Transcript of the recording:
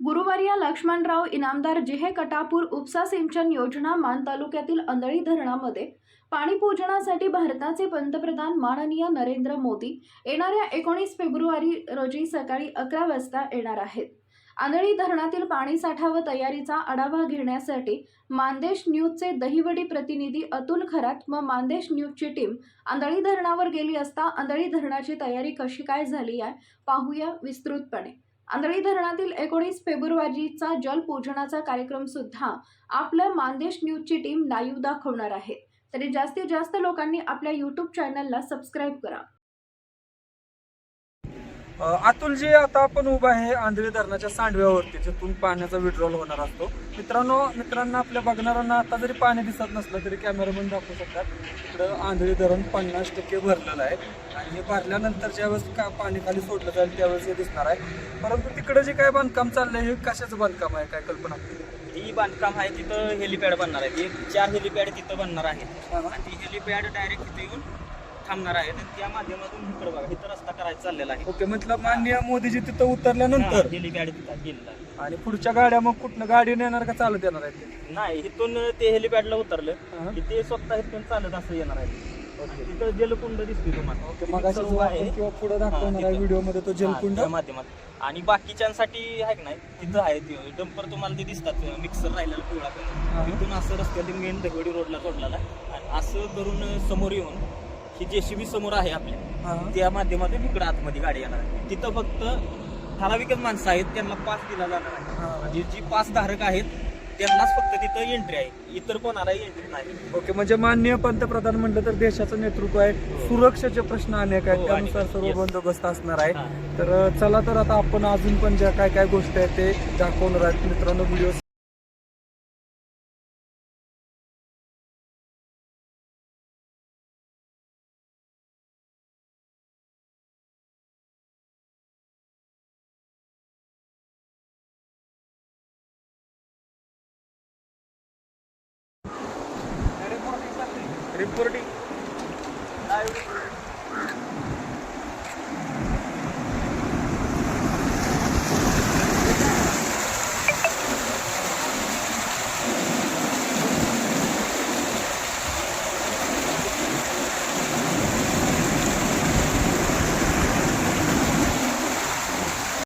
गुरुवारी या लक्ष्मणराव इनामदार जिहे कटापूर उपसा सिंचन योजना मान तालुक्यातील अंधळी धरणामध्ये पाणी पूजनासाठी भारताचे पंतप्रधान माननीय नरेंद्र मोदी येणाऱ्या एकोणीस फेब्रुवारी रोजी सकाळी अकरा वाजता येणार आहेत. आंधळी धरणातील पाणीसाठा व तयारीचा आढावा घेण्यासाठी मानदेश न्यूजचे दहिवडी प्रतिनिधी अतुल खरात व मानदेश न्यूजची टीम आंधळी धरणावर गेली असता आंधळी धरणाची तयारी कशी काय झाली आहे पाहूया विस्तृतपणे. आंधळी धरणातील एकोणीस फेब्रुवारीचा जलपूजनाचा कार्यक्रम सुद्धा आपल्या मानदेश न्यूजची टीम लाईव्ह दाखवणार आहे. तरी जास्तीत जास्त लोकांनी आपल्या यूट्यूब चॅनलला सबस्क्राईब करा. अतुलजी आता आपण उभा आहे आंधळी धरणाच्या सांडव्यावरती जिथून पाण्याचा विड्रॉल होणार असतो. मित्रांनो मित्रांना आपल्या बघणाऱ्यांना आता जरी पाणी दिसत नसलं तरी कॅमेरामॅन दाखवू शकतात. इकडं आंधळी धरण पन्नास टक्के भरलेलं आहे. आणि हे भरल्यानंतर ज्यावेळेस का पाणी खाली सोडलं जाईल त्यावेळेस हे दिसणार आहे. परंतु तिकडं जे काय बांधकाम चाललंय हे कशाचं बांधकाम आहे? काय कल्पना? ही बांधकाम आहे तिथं हेलिपॅड बनणार आहे. चार हेलिपॅड तिथं बनणार हा? आणि ती हेलिपॅड डायरेक्ट तिथे येऊन थांबणार आहेत. आणि त्या माध्यमातून इकडे बघा इथं रस्ता करायचा चाललेला आहे. ओके म्हटलं माननीय मोदीजी तिथं उतरल्यानंतर? हेलिपॅड तिथं गेलेला आहे. आणि पुढच्या गाड्या मग कुठनं गाडी नेणार का चालत येणार आहेत? नाही इथून ते हेलिपॅडला. उतरलं. की ते स्वतः इथून चालत असं येणार आहे. आणि तिथं जलकुंड दिसतोय तुम्हाला. ओके मग आहे. किंवा पुढे दाखवणार आहे तिथं. व्हिडिओमध्ये तो हा, जलकुंड. त्या माध्यमात. आणि बाकीच्यांसाठी आहे का नाही तिथं आहे ते. डंपर तुम्हाला ते दिसतात. मिक्सर राहिलेला पिवळा हा. कलर तिथून असं रस्त्यातून मेन दगडी रोडला सोडलेला आहे. आणि असं करून समोर येऊन ही जेसीबी समोर आहे आपल्या हा. त्या माध्यमातून इकडे आतमध्ये गाडी येणार आहे. तिथं फक्त ठराविकच माणसं आहेत त्यांना पास दिला जाणार आहे. हा. म्हणजे जी पास धारक आहेत त्यांनाच फक्त तिथं एंट्री आहे. इतर कोणालाही एंट्री नाही. ओके म्हणजे माननीय पंतप्रधान म्हटलं तर देशाचं नेतृत्व आहे. सुरक्षेचे प्रश्न अनेक आहेत. हो, त्यानुसार सर्व. बंदोबस्त असणार आहे. हा. तर चला तर आता आपण अजून पण ज्या काय काय गोष्टी आहेत ते दाखवणार आहेत. मित्रांनो व्हिडिओ റിപ്പോർട്ടിംഗ്